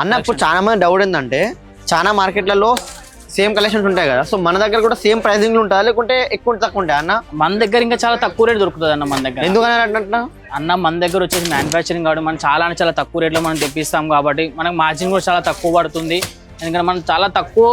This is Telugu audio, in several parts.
అన్న ఇప్పుడు చాలా మంది డౌట్ ఏంటంటే చాలా మార్కెట్లలో సేమ్ కలెక్షన్స్ ఉంటాయి కదా. సో మన దగ్గర కూడా సేమ్ ప్రైసింగ్ ఉంటాయా లేకుంటే ఎక్కువ తక్కువ ఉంటాయి? అన్న? మన దగ్గర ఇంకా చాలా తక్కువ రేట్ దొరుకుతుంది అన్న మన దగ్గర. ఎందుకని అంటున్నా? అన్న మన దగ్గర వచ్చేసి మ్యానుఫ్యాక్చరింగ్ కాబట్టి మనం చాలా చాలా తక్కువ రేట్లో మనం తెప్పిస్తాం కాబట్టి మనకు మార్జిన్ కూడా చాలా తక్కువ పడుతుంది. ఎందుకంటే మనం చాలా తక్కువ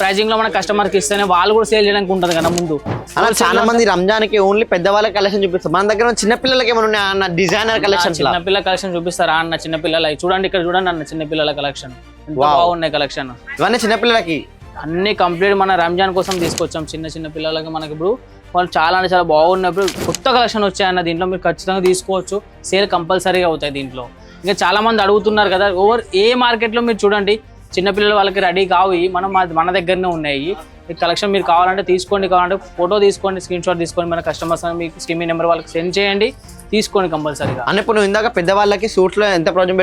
ప్రైజింగ్లో మన కస్టమర్కి ఇస్తేనే వాళ్ళు కూడా సేల్ చేయడానికి ఉంటుంది కదా ముందు. అన్న చాలా మంది రంజాన్కి ఓన్లీ పెద్దవాళ్ళకి కలెక్షన్ చూపిస్తారు. మన దగ్గర చిన్న పిల్లలకి ఏమైనా అన్న డిజైనర్ కలెక్షన్స్ చిన్నపిల్ల కలెక్షన్ చూపిస్తారా అన్న చిన్నపిల్లల చూడండి ఇక్కడ చూడండి అన్న చిన్నపిల్లల కలెక్షన్ ఎంత Wow. బాగున్నాయి కలెక్షన్ ఇవన్నీ చిన్న పిల్లలకి? అన్ని కంప్లీట్ మన రంజాన్ కోసం తీసుకొచ్చాం. చిన్న చిన్న పిల్లలకి మనకి ఇప్పుడు వాళ్ళు చాలా అంటే చాలా బాగున్నప్పుడు కొత్త కలెక్షన్ వచ్చాయన్న దీంట్లో మీరు ఖచ్చితంగా తీసుకోవచ్చు. సేల్ కంపల్సరీగా అవుతాయి దీంట్లో. ఇంకా చాలా మంది అడుగుతున్నారు కదా ఓవర్ ఏ మార్కెట్లో మీరు చూడండి చిన్నపిల్లల వాళ్ళకి రెడీ కావు మనం మన దగ్గరనే ఉన్నాయి. ఈ కలెక్షన్ మీరు కావాలంటే తీసుకోండి కావాలంటే ఫోటో తీసుకోండి స్క్రీన్ షాట్ తీసుకోండి. మన కస్టమర్స్ మీకు స్కీమీ నెంబర్ వాళ్ళకి సెండ్ చేయండి. తీసుకోండి కంపల్సరీగా. అన్న ఇప్పుడు నువ్వు ఇందాక పెద్దవాళ్ళకి సూట్స్లో ఎంత ప్రాబ్లం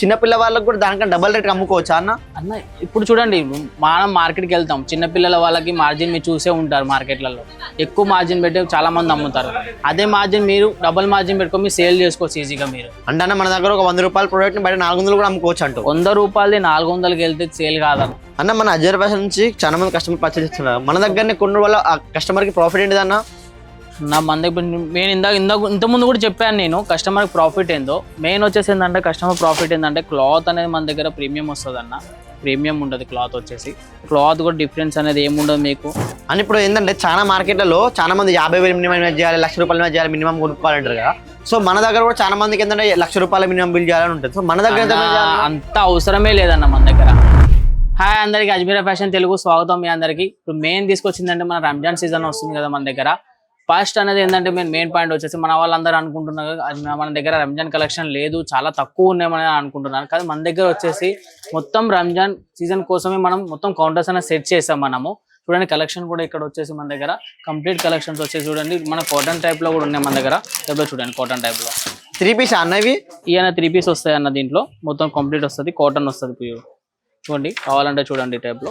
చిన్న పిల్ల వాళ్ళకి కూడా దానికన్నా డబల్ రేట్ అమ్ముకోవచ్చా అన్న? అన్న ఇప్పుడు చూడండి మనం మార్కెట్కి వెళ్తాం. చిన్నపిల్లల వాళ్ళకి మార్జిన్ మీరు చూసే ఉంటారు మార్కెట్లలో. ఎక్కువ మార్జిన్ పెట్టి చాలా మంది అమ్ముతారు. అదే మార్జిన్ మీరు డబుల్ మార్జిన్ పెట్టుకొని మీరు సేల్ చేసుకోవచ్చు ఈజీగా మీరు. అంటే అన్న మన దగ్గర ఒక వంద రూపాయల ప్రోడక్ట్ని బయట నాలుగు వందలు కూడా అమ్ముకోవచ్చు అంటూ వంద రూపాయలది నాలుగు వందలకి వెళ్తే సేల్ కాదన్న. అన్న మన అజర్ ఫ్యాషన్ నుంచి చాలా మంది కస్టమర్ పర్చేస్ చేస్తున్నారు. మన దగ్గరనే కొన్ని వల్ల ఆ కస్టమర్కి ప్రాఫిట్ ఏంటిదన్న నా మన దగ్గర నేను ఇందాక ఇందాక ఇంతకుముందు కూడా చెప్పాను నేను కస్టమర్ ప్రాఫిట్ ఏందో. మెయిన్ వచ్చేసి ఏంటంటే కస్టమర్ ప్రాఫిట్ ఏంటంటే క్లాత్ అనేది మన దగ్గర ప్రీమియం వస్తుంది అన్న. ప్రీమియం ఉంటుంది క్లాత్ వచ్చేసి. క్లాత్ కూడా డిఫరెన్స్ అనేది ఏముండదు మీకు. అని ఇప్పుడు ఏంటంటే చాలా మార్కెట్లలో చాలా మంది యాభై వేలు మినిమం ఇన్వెస్ట్ చేయాలి లక్ష రూపాయలు ఇన్వెస్ట్ చేయాలి మినిమం కొనుక్కోవాలంటారు కదా. సో మన దగ్గర కూడా చాలా మందికి ఏంటంటే లక్ష రూపాయల మినిమం బిల్ చేయాలని ఉంటుంది. సో మన దగ్గర అంత అవసరమే లేదన్న మన దగ్గర. హాయ్ అందరికి అజ్మీరా ఫ్యాషన్ తెలుగు స్వాగతం మీ అందరికి. ఇప్పుడు మెయిన్ తీసుకొచ్చిందంటే మన రంజాన్ సీజన్ వస్తుంది కదా మన దగ్గర. ఫస్ట్ అనేది ఏంటంటే మెయిన్ మెయిన్ పాయింట్ వచ్చేసి మన వాళ్ళందరూ అనుకుంటున్నారు మన దగ్గర రంజాన్ కలెక్షన్ లేదు చాలా తక్కువ ఉన్నాయని అనుకుంటున్నారు. కానీ మన దగ్గర వచ్చేసి మొత్తం రంజాన్ సీజన్ కోసమే మనం మొత్తం కౌంటర్స్ అనేది సెట్ చేసాం మనము. చూడండి కలెక్షన్ కూడా ఇక్కడ వచ్చేసి మన దగ్గర. కంప్లీట్ కలెక్షన్స్ వచ్చేసి చూడండి. మన కాటన్ టైప్లో కూడా ఉన్నాయి మన దగ్గర. టైప్లో చూడండి కాటన్ టైప్లో. త్రీ పీస్ అన్నవి ఈయన త్రీ పీస్ వస్తాయి అన్న దీంట్లో. మొత్తం కంప్లీట్ వస్తుంది. కాటన్ వస్తుంది ప్యూర్ చూడండి కావాలంటే చూడండి ఈ టైప్లో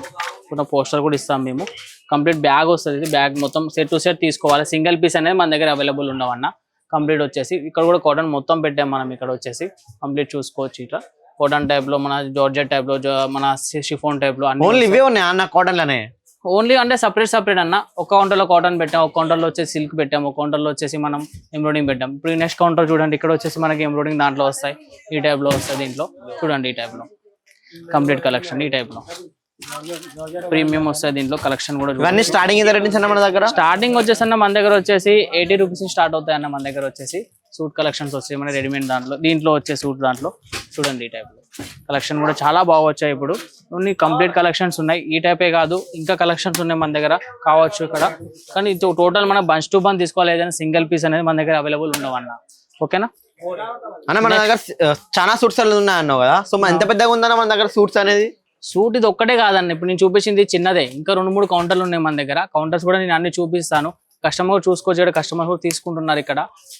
కొంచెం పోస్టర్ కూడా ఇస్తాం మేము. కంప్లీట్ బ్యాగ్ వస్తుంది బ్యాగ్ మొత్తం సెట్ టు సెట్ తీసుకోవాలి. సింగిల్ పీస్ అనేది మన దగ్గర అవైలబుల్ ఉండవన్న. కంప్లీట్ వచ్చేసి. ఇక్కడ కూడా కాటన్ మొత్తం పెట్టాం మనం ఇక్కడ వచ్చేసి. కంప్లీట్ చూసుకోవచ్చు ఇట్లా. కాటన్ టైప్లో మన జార్జెట్ టైప్లో మన షిఫోన్ టైప్లో అన్ని ఓన్లీ ఇవే ఉన్నాయి అన్న కాటన్లోనే? ఓన్లీ అంటే సపరేట్ సపరేట్ అన్న. ఒక కౌంటర్లో కాటన్ పెట్టాం. ఒక కౌంటర్లో వచ్చేసి సిల్క్ పెట్టాం. ఒక కౌంటర్లో వచ్చేసి మనం ఎంబ్రాయిడింగ్ పెట్టాం. ఇప్పుడు నెక్స్ట్ కౌంటర్ చూడండి. ఇక్కడ వచ్చేసి మనకి ఎంబ్రాయిడింగ్ దాంట్లో వస్తాయి. ఈ టైప్లో వస్తాయి దీంట్లో. చూడండి ఈ టైప్లో కంప్లీట్ కలెక్షన్ ఈ టైప్లో. ప్రీమియం వస్తాయి దీంట్లో కలెక్షన్ కూడా. ఇవన్నీ స్టార్టింగ్ ఎంత రేట్ నుంచి అన్న మన దగ్గర? స్టార్టింగ్ వచ్చేసి అన్న మన దగ్గర వచ్చేసి ఎయిటీ రూపీస్ స్టార్ట్ అవుతాయి అన్న మన దగ్గర వచ్చేసి సూట్ కలెక్షన్స్ వస్తాయి మన రెడీమేడ్ దాంట్లో దీంట్లో వచ్చే సూట్ దాంట్లో చూడండి ఈ టైప్లో. కలెక్షన్ కూడా చాలా బాగా వచ్చాయి ఇప్పుడు. ఓన్లీ కంప్లీట్ కలెక్షన్స్ ఉన్నాయి. ఈ టైపే కాదు ఇంకా కలెక్షన్స్ ఉన్నాయి మన దగ్గర. కావచ్చు ఇక్కడ. కానీ టోటల్ మన బంచ్ టు బంచ్ తీసుకోవాలి. ఏదైనా సింగిల్ పీస్ అనేది మన దగ్గర అవైలబుల్ ఉండవన్న. ఓకేనా? అన్న మన దగ్గర చాలా సూట్స్ ఉన్నాయి అన్నావు కదా? సో మన ఎంత పెద్దగా ఉందన్న మన దగ్గర సూట్స్ అనేది? సూట్ ఇది ఒక్కటే కాదండి ఇప్పుడు నేను చూపించింది చిన్నదే. ఇంకా రెండు మూడు కౌంటర్లు ఉన్నాయి మన దగ్గర. కౌంటర్స్ కూడా నేను అన్ని చూపిస్తాను. కస్టమర్ చూసుకోవచ్చు కస్టమర్ కూడా తీసుకుంటున్నారు ఇక్కడ.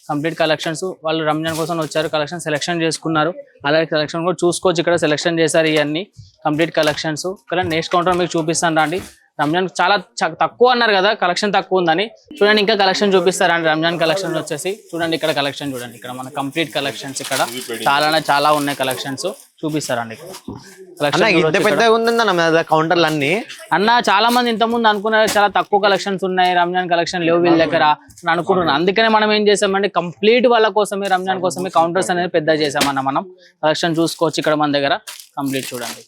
కంప్లీట్ కలెక్షన్స్ వాళ్ళు రంజాన్ కోసం వచ్చారు. కలెక్షన్ సెలెక్షన్ చేసుకున్నారు. అలాగే కలెక్షన్ కూడా చూసుకోవచ్చు ఇక్కడ. సెలెక్షన్ చేశారు ఇవన్నీ. కంప్లీట్ కలెక్షన్స్ ఇక్కడ నెక్స్ట్ కౌంటర్ మీకు చూపిస్తాను రండి. రంజాన్ చాలా తక్కువ అన్నారు కదా కలెక్షన్ తక్కువ ఉందని. చూడండి ఇంకా కలెక్షన్ చూపిస్తారండి రంజాన్ కలెక్షన్ వచ్చేసి చూడండి ఇక్కడ కలెక్షన్ చూడండి. ఇక్కడ మన కంప్లీట్ కలెక్షన్స్ ఇక్కడ. చాలా చాలా ఉన్నాయి కలెక్షన్స్. చూపిస్తారండి కౌంటర్లు అన్ని అన్న. చాలా మంది ఇంతకుముందు అనుకున్నారు చాలా తక్కువ కలెక్షన్స్ ఉన్నాయి రంజాన్ కలెక్షన్ లేవు వీళ్ళ దగ్గర అని అనుకుంటున్నాను అందుకనే మనం ఏం చేసామంటే కంప్లీట్ వాళ్ళ కోసమే రంజాన్ కోసమే కౌంటర్స్ అనేది పెద్ద చేసామన్న మనం. కలెక్షన్ చూసుకోవచ్చు ఇక్కడ మన దగ్గర. కంప్లీట్ చూడండి.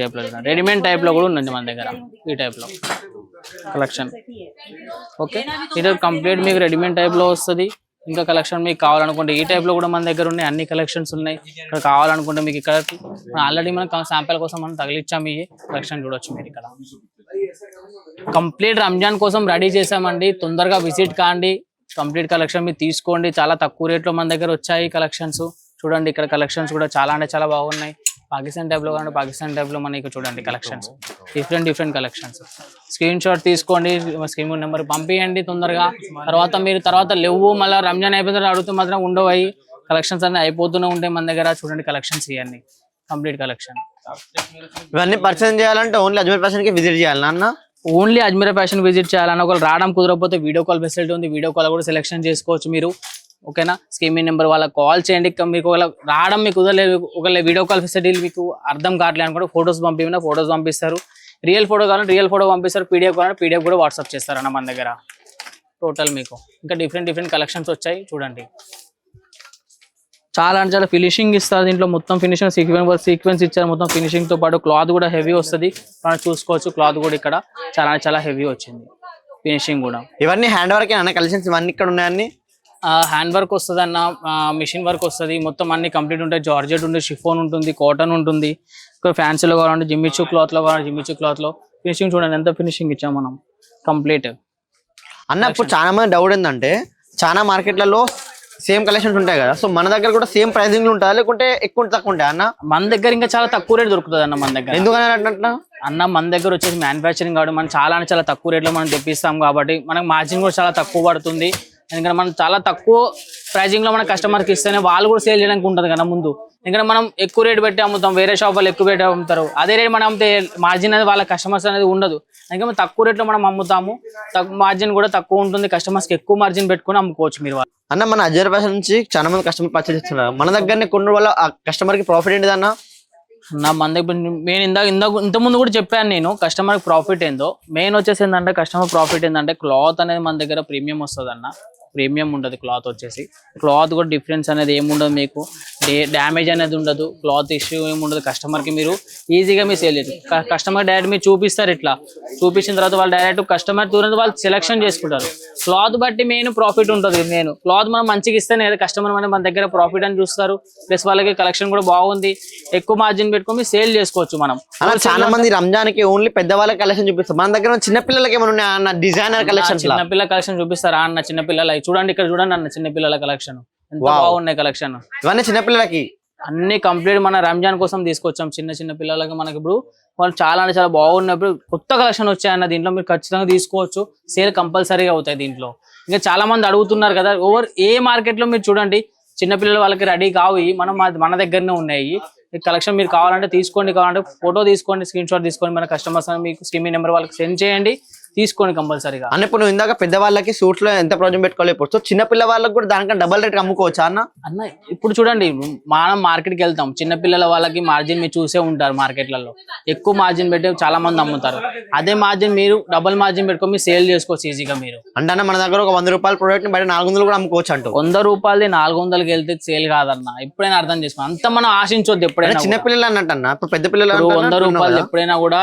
టైప్లో రెడీమేడ్ టైప్లో కూడా ఉంది మన దగ్గర ఈ టైప్లో. కలెక్షన్ ఓకే ఇది కంప్లీట్ మీకు రెడీమేడ్ టైప్లో వస్తుంది. ఇంకా కలెక్షన్ మీకు కావాలనుకుంటే ఈ టైప్లో కూడా మన దగ్గర ఉన్నాయి. అన్ని కలెక్షన్స్ ఉన్నాయి. ఇక్కడ కావాలనుకుంటే మీకు ఇక్కడ ఆల్రెడీ మనం శాంపిల్ కోసం మనం తగిలిచ్చాము ఈ కలెక్షన్ చూడొచ్చు మీరు ఇక్కడ. కంప్లీట్ రంజాన్ కోసం రెడీ చేసామండి తొందరగా విజిట్ కాండి. కంప్లీట్ కలెక్షన్ మీరు తీసుకోండి. చాలా తక్కువ రేట్లో మన దగ్గర వచ్చాయి కలెక్షన్స్ చూడండి ఇక్కడ కలెక్షన్స్ కూడా చాలా అంటే చాలా బాగున్నాయి. పాకిస్తాన్ టైప్లో కానీ పాకిస్తాన్ టైప్లో మనకి చూడండి collections different different collections screenshot తీసుకోండి స్క్రీన్ నెంబర్ పంపించండి తొందరగా. తర్వాత మీరు తర్వాత లేవు మళ్ళీ రంజాన్ అయిపోయిన తర్వాత అడుగుతూ మాత్రం ఉండవు. అవి కలెక్షన్స్ అన్ని అయిపోతూనే ఉంటాయి మన దగ్గర. చూడండి కలెక్షన్స్ ఇవన్నీ కంప్లీట్ కలెక్షన్ ఇవన్నీ పర్చేస్ చేయాలంటే ఓన్లీ అజ్మీర్ ఫ్యాషన్కి విజిట్ చేయాలి అన్న ఓన్లీ అజ్మీరా ఫ్యాషన్ విజిట్ చేయాలని ఒకవేళ రావడం కుదరకపోతే వీడియో కాల్ ఫెసిలిటీ ఉంది. వీడియో కాల్ కూడా సెలెక్షన్ చేసుకోవచ్చు మీరు. ఓకేనా? స్కీమింగ్ నెంబర్ వాళ్ళకి కాల్ చేయండి. మీకు ఒకవేళ రావడం మీకు కుదరలేదు ఒకవేళ వీడియో కాల్ ఫెసిలిటీలు మీకు అర్థం కావట్లేదు అనుకుంటే ఫొటోస్ పంపిన ఫొటోస్ పంపిస్తారు. రియల్ ఫోటో కావాలంటే రియల్ ఫోటో పంపిస్తారు. పీడిఎఫ్ కావాలంటే పీడిఎఫ్ కూడా వాట్సాప్ చేస్తారన్న మన దగ్గర. టోటల్ మీకు. ఇంకా డిఫరెంట్ డిఫరెంట్ కలెక్షన్స్ వచ్చాయి. చూడండి. చాలా అంటే చాలా ఫినిషింగ్ ఇస్తారు దీంట్లో. మొత్తం ఫినిషింగ్ సీక్వెన్స్ సీక్వెన్స్ ఇచ్చారు. మొత్తం ఫినిషింగ్తో పాటు క్లాత్ కూడా హెవీ వస్తుంది. మనం చూసుకోవచ్చు క్లాత్ కూడా ఇక్కడ. చాలా చాలా హెవీ వచ్చింది. ఫినిషింగ్ కూడా. ఇవన్నీ హ్యాండ్ వర్క్ అన్న కలెక్షన్స్ ఇవన్నీ ఇక్కడ ఉన్నాయన్నీ హ్యాండ్ వర్క్ వస్తుంది అన్న మిషన్ వర్క్ వస్తుంది. మొత్తం అన్ని కంప్లీట్ ఉంటాయి. జార్జెట్ ఉంటుంది షిఫోన్ ఉంటుంది కాటన్ ఉంటుంది. ఫ్యాన్సీలో కావాలంటే జిమ్మిచ్చు క్లాత్లో కావాలంటే జిమ్మిచ్చు క్లాత్లో. ఫినిషింగ్ చూడండి ఎంత ఫినిషింగ్ ఇచ్చాం మనం. కంప్లీట్ అన్న ఇప్పుడు చాలా మంది డౌట్ ఏంటంటే చాలా మార్కెట్లలో సేమ్ కలెక్షన్స్ ఉంటాయి కదా. సో మన దగ్గర కూడా సేమ్ ప్రైసింగ్ ఉంటుందా లేకుంటే ఎక్కువ తక్కువ ఉంటాయి అన్న? మన దగ్గర ఇంకా చాలా తక్కువ రేట్ దొరుకుతుంది అన్న మన దగ్గర. ఎందుకని అన్నట్టు అన్న మన దగ్గర వచ్చేసి మ్యానుఫ్యాక్చరింగ్ కాబట్టి మనం చాలా చాలా తక్కువ రేట్లో మనం తెప్పిస్తాం కాబట్టి మనకు మార్జిన్ కూడా చాలా తక్కువ పడుతుంది. ఎందుకంటే మనం చాలా తక్కువ ప్రైజింగ్లో మన కస్టమర్కి ఇస్తేనే వాళ్ళు కూడా సేల్ చేయడానికి ఉంటుంది కదా ముందు. ఎందుకంటే మనం ఎక్కువ రేట్ పెట్టి అమ్ముతాం వేరే షాప్ వాళ్ళు ఎక్కువ రేట్ అమ్ముతారు. అదే రేట్ మనం అమ్మితే మార్జిన్ అనేది వాళ్ళ కస్టమర్స్ అనేది ఉండదు. అందుకే మనం తక్కువ రేట్లో మనం అమ్ముతాము. తక్కువ మార్జిన్ కూడా తక్కువ ఉంటుంది. కస్టమర్స్కి ఎక్కువ మార్జిన్ పెట్టుకొని అమ్ముకోవచ్చు మీరు అన్న మన అజర్ నుంచి చాలా మంది కస్టమర్ పర్చేస్ ఇస్తున్నారు మన దగ్గరనే కొన్ని వల్ల ఆ కస్టమర్కి ప్రాఫిట్ ఏంటిదన్నా? నా మన దగ్గర నేను ఇందాక ఇందాక ఇంతకుముందు కూడా చెప్పాను నేను కస్టమర్కి ప్రాఫిట్ ఏందో. మెయిన్ వచ్చేసి ఏంటంటే కస్టమర్ ప్రాఫిట్ ఏంటంటే క్లాత్ అనేది మన దగ్గర ప్రీమియం వస్తుంది అన్న ప్రీమియం ఉండదు క్లాత్ వచ్చేసి. క్లాత్ కూడా డిఫరెన్స్ అనేది ఏముండదు మీకు. డ్యామేజ్ అనేది ఉండదు. క్లాత్ ఇష్యూ ఏమి ఉండదు. కస్టమర్కి మీరు ఈజీగా మీరు సేల్ చేయొచ్చు కస్టమర్ డైరెక్ట్ మీరు చూపిస్తారు ఇట్లా. చూపించిన తర్వాత వాళ్ళు డైరెక్ట్ కస్టమర్ దూరం వాళ్ళు సెలెక్షన్ చేసుకుంటారు. క్లాత్ బట్టి మెయిన్ ప్రాఫిట్ ఉంటుంది నేను క్లాత్ మనం మంచిగా ఇస్తేనే కస్టమర్ మన మన దగ్గర ప్రాఫిట్ అని చూస్తారు. ప్లస్ వాళ్ళకి కలెక్షన్ కూడా బాగుంది. ఎక్కువ మార్జిన్ పెట్టుకొని సేల్ చేసుకోవచ్చు మనం. అలా చాలా మంది రంజాన్కి ఓన్లీ పెద్దవాళ్ళ కలెక్షన్ చూపిస్తారు. మన దగ్గర చిన్న పిల్లలకి ఏమైనా డిజైనర్ కలెక్షన్స్ లా? చిన్నపిల్ల కలెక్షన్ చూపిస్తారా? అన్న చిన్నపిల్లల చూడండి ఇక్కడ చూడండి అన్న చిన్నపిల్లల కలెక్షన్ ఎంత Wow. బాగున్నాయి కలెక్షన్ ఇవన్నీ చిన్న పిల్లలకి? అన్ని కంప్లీట్ మన రంజాన్ కోసం తీసుకొచ్చాం. చిన్న చిన్న పిల్లలకి మనకి ఇప్పుడు వాళ్ళు చాలా అంటే చాలా బాగున్నప్పుడు కొత్త కలెక్షన్ వచ్చాయన్న దీంట్లో మీరు ఖచ్చితంగా తీసుకోవచ్చు. సేల్ కంపల్సరీగా అవుతాయి దీంట్లో. ఇంకా చాలా మంది అడుగుతున్నారు కదా ఓవర్ ఏ మార్కెట్లో మీరు చూడండి చిన్నపిల్లల వాళ్ళకి రెడీ కావు ఇవి. మనం మా- మన దగ్గరనే ఉన్నాయి. ఈ కలెక్షన్ మీరు కావాలంటే తీసుకోండి కావాలంటే ఫోటో తీసుకోండి స్క్రీన్ షాట్ తీసుకోండి మన కస్టమర్స్ మీకు స్కీమింగ్ నెంబర్ వాళ్ళకి సెండ్ చేయండి. తీసుకోండి కంపల్సరీగా. అన్న ఇప్పుడు నువ్వు ఇందాక పెద్దవాళ్ళకి సూట్స్లో ఎంత ప్రాబ్లం పెట్టుకోవాలి ఇప్పుడు? చిన్న పిల్ల వాళ్ళకి కూడా దానికన్నా డబల్ రేట్ అమ్ముకోవచ్చా అన్న? అన్న ఇప్పుడు చూడండి మనం మార్కెట్కి వెళ్తాం. చిన్న పిల్లల వాళ్ళకి మార్జిన్ మీరు చూసే ఉంటారు మార్కెట్లలో. ఎక్కువ మార్జిన్ పెట్టి చాలా మంది అమ్ముతారు. అదే మార్జిన్ మీరు డబుల్ మార్జిన్ పెట్టుకొని మీరు సేల్ చేసుకోవచ్చు ఈజీగా మీరు. అంటే మన దగ్గర ఒక వంద రూపాయల ప్రోడక్ట్ని బయట నాలుగు వందలు కూడా అమ్ముకోవచ్చు అంటూ వంద రూపాయలది నాలుగు వందలకి వెళ్తే సేల్ కాదన్న. ఎప్పుడైనా అర్థం చేసుకో. అంత మనం ఆశించొద్దు ఎప్పుడైనా చిన్న. పిల్లలు అన్నట్టు అన్న? ఇప్పుడు పెద్ద పిల్లలు వంద రూపాయలు. ఎప్పుడైనా కూడా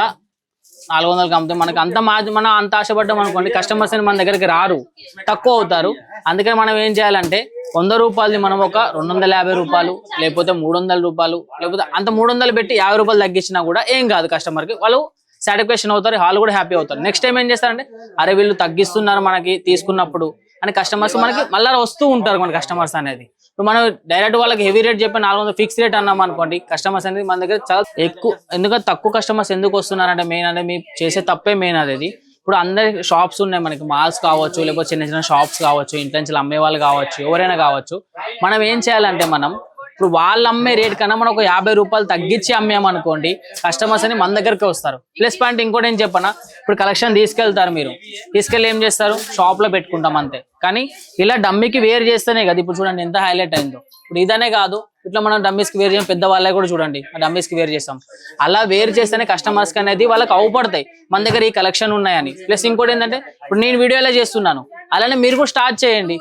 నాలుగు వందలకి అమ్మితే. మనకి అంత మాది మనం అంత ఆశపడ్డాం అనుకోండి కస్టమర్స్ అని మన దగ్గరికి రారు. తక్కువ అవుతారు. అందుకని మనం ఏం చేయాలంటే వంద రూపాయలది మనం ఒక రెండు వందల యాభై రూపాయలు లేకపోతే మూడు వందల రూపాయలు లేకపోతే అంత మూడు వందలు పెట్టి యాభై రూపాయలు తగ్గించినా కూడా ఏం కాదు కస్టమర్కి కి. వాళ్ళు సాటిస్ఫాక్షన్ అవుతారు వాళ్ళు కూడా హ్యాపీ అవుతారు. నెక్స్ట్ టైం ఏం చేస్తారంటే అరే వీళ్ళు తగ్గిస్తున్నారు మనకి తీసుకున్నప్పుడు అని కస్టమర్స్ మనకి మళ్ళీ వస్తూ ఉంటారు మన కస్టమర్స్ అనేది. ఇప్పుడు మనం డైరెక్ట్ వాళ్ళకి హెవీ రేట్ చెప్పి నాలుగు వందలు ఫిక్స్ రేట్ అన్నాం అనుకోండి కస్టమర్స్ అనేది మన దగ్గర చాలా ఎక్కువ ఎందుకంటే తక్కువ కస్టమర్స్ ఎందుకు వస్తున్నారంటే మెయిన్ అంటే మీ చేసే తప్పే మెయిన్ అది ఇప్పుడు అందరి షాప్స్ ఉన్నాయి మనకి మాల్స్ కావచ్చు లేకపోతే చిన్న చిన్న షాప్స్ కావచ్చు ఇంట్లో నుంచి అమ్మే వాళ్ళు కావచ్చు ఎవరైనా కావచ్చు. మనం ఏం చేయాలంటే మనం ఇప్పుడు వాళ్ళు అమ్మే రేట్ కన్నా మనం ఒక యాభై రూపాయలు తగ్గించి అమ్మామనుకోండి కస్టమర్స్ అని మన దగ్గరికి వస్తారు. ప్లస్ పాయింట్ ఇంకోటి ఏం చెప్పనా? ఇప్పుడు కలెక్షన్ తీసుకెళ్తారు మీరు. తీసుకెళ్ళి ఏం చేస్తారు? షాప్లో పెట్టుకుంటాం అంతే. కానీ ఇలా డమ్మికి వేర్ చేస్తేనే కదా ఇప్పుడు చూడండి ఎంత హైలైట్ అయిందో. ఇప్పుడు ఇదనే కాదు ఇట్లా మనం డమ్మీస్కి వేర్ చేయం పెద్ద వాళ్ళే కూడా చూడండి డమ్మీస్కి వేర్ చేస్తాం. అలా వేర్ చేస్తేనే కస్టమర్స్కి అనేది వాళ్ళకి అవుపడతాయి మన దగ్గర ఈ కలెక్షన్ ఉన్నాయని. ప్లస్ ఇంకోటి ఏంటంటే ఇప్పుడు నేను వీడియో చేస్తున్నాను. అలానే మీరు కూడా స్టార్ట్ చేయండి.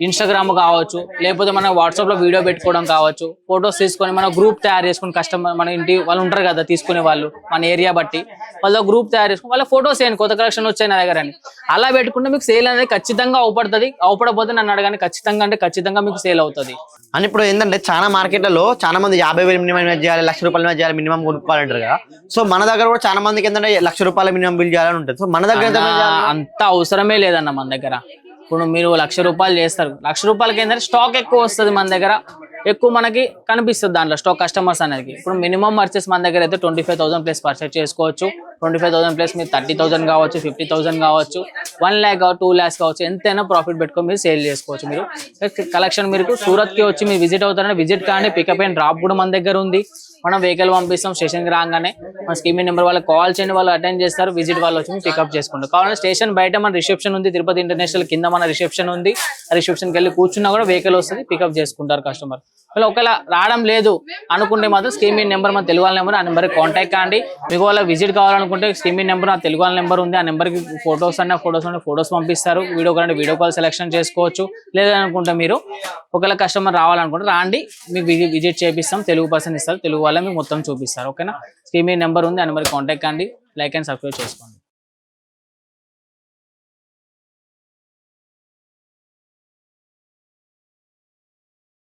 ఇన్స్టాగ్రామ్ కావచ్చు లేకపోతే మన వాట్సాప్లో వీడియో పెట్టుకోవడం కావచ్చు ఫొటోస్ తీసుకొని మన గ్రూప్ తయారు చేసుకుని కస్టమర్ మన ఇంటి వాళ్ళు ఉంటారు కదా తీసుకునే వాళ్ళు మన ఏరియా బట్టి. వాళ్ళ గ్రూప్ తయారు చేసుకుని వాళ్ళ ఫొటోస్ వేయండి కొత్త కలెక్షన్ వచ్చాయి నా దగ్గర అని. అలా పెట్టుకుంటే మీకు సేల్ అనేది ఖచ్చితంగా అవపడుతుంది. అవపడపోతే నన్ను అడగానే ఖచ్చితంగా అంటే ఖచ్చితంగా మీకు సేల్ అవుతుంది. అని ఇప్పుడు ఏంటంటే చాలా మార్కెట్లలో చాలా మంది యాభై వేలు మినిమం చేయాలి లక్ష రూపాయలు ఇన్వెస్ట్ చేయాలి మినిమం కొనుక్కోవాలంటారు కదా. సో మన దగ్గర కూడా చాలా మందికి ఏంటంటే లక్ష రూపాయల మినిమం బిల్ చేయాలని ఉంటుంది. సో మన దగ్గర? అంత అవసరమే లేదన్న మన దగ్గర. ఇప్పుడు మీరు లక్ష రూపాయలు చేస్తారు. లక్ష రూపాయలకి ఏంటంటే స్టాక్ ఎక్కువ వస్తుంది మన దగ్గర. ఎక్కువ మనకి కనిపిస్తుంది దాంట్లో స్టాక్ కస్టమర్స్ అనేది. ఇప్పుడు మినిమం పర్చేస్ మన దగ్గర అయితే twenty five thousand plus purchase చేసుకోవచ్చు. ట్వంటీ ఫైవ్ థౌసండ్ ప్లస్ మీరు థర్టీ థౌసండ్ కావచ్చు ఫిఫ్టీ థౌసండ్ కావచ్చు వన్ ల్యాక్ టూ ల్యాక్స్ కావచ్చు ఎంతైనా ప్రాఫిట్ పెట్టుకొని మీరు సేల్ చేసుకోవచ్చు మీరు. కలెక్షన్ మీరు సూరత్కి వచ్చి మీరు విజిట్ అవుతారంటే విజిట్ కానీ పికప్ అండ్ డ్రాప్ కూడా మన దగ్గర ఉంది. మనం వెహికల్ పంపిస్తాం స్టేషన్కి రాగానే మన స్కీమింగ్ నెంబర్ వాళ్ళకి కాల్ చేయండి వాళ్ళు అటెండ్ చేస్తారు విజిట్ వాళ్ళు వచ్చి పికప్ చేసుకుంటారు. కావాలంటే స్టేషన్ బయట మన రిసెప్షన్ ఉంది తిరుపతి ఇంటర్నేషనల్ కింద మన రిసెప్షన్ ఉంది. ఆ రిసెప్షన్కి వెళ్ళి కూర్చున్నా కూడా వెహికల్ వస్తుంది పికప్ చేసుకుంటారు కస్టమర్ ఒకవేళ ఒకవేళ రావడం లేదు అనుకుంటే మాత్రం స్కీమింగ్ నెంబర్ మన తెలుగు వాళ్ళ నెంబర్ ఆ నెంబర్కి కాంటాక్ట్ కాండి మీకు వాళ్ళ విజిట్ కావాలనుకుంటే స్కీమింగ్ నెంబర్ ఆ తెలుగు వాళ్ళ నెంబర్ ఉంది. ఆ నెంబర్కి ఫొటోస్ అన్న ఫొటోస్ అన్న ఫొటోస్ పంపిస్తారు. Video call video call selection చేసుకోవచ్చు. లేదనుకుంటే మీరు ఒకవేళ కస్టమర్ రావాలనుకుంటే రాండి. మీకు విజిట్ చేపిస్తాం. తెలుగు పర్సన్ ఇస్తారు. తెలుగు వాళ్ళ మీకు మొత్తం చూపిస్తారు. ఓకేనా? స్కీమింగ్ నెంబర్ ఉంది. ఆ నెంబర్కి కాంటాక్ట్ కాండి లైక్ అండ్ సబ్స్క్రైబ్ చేసుకోండి.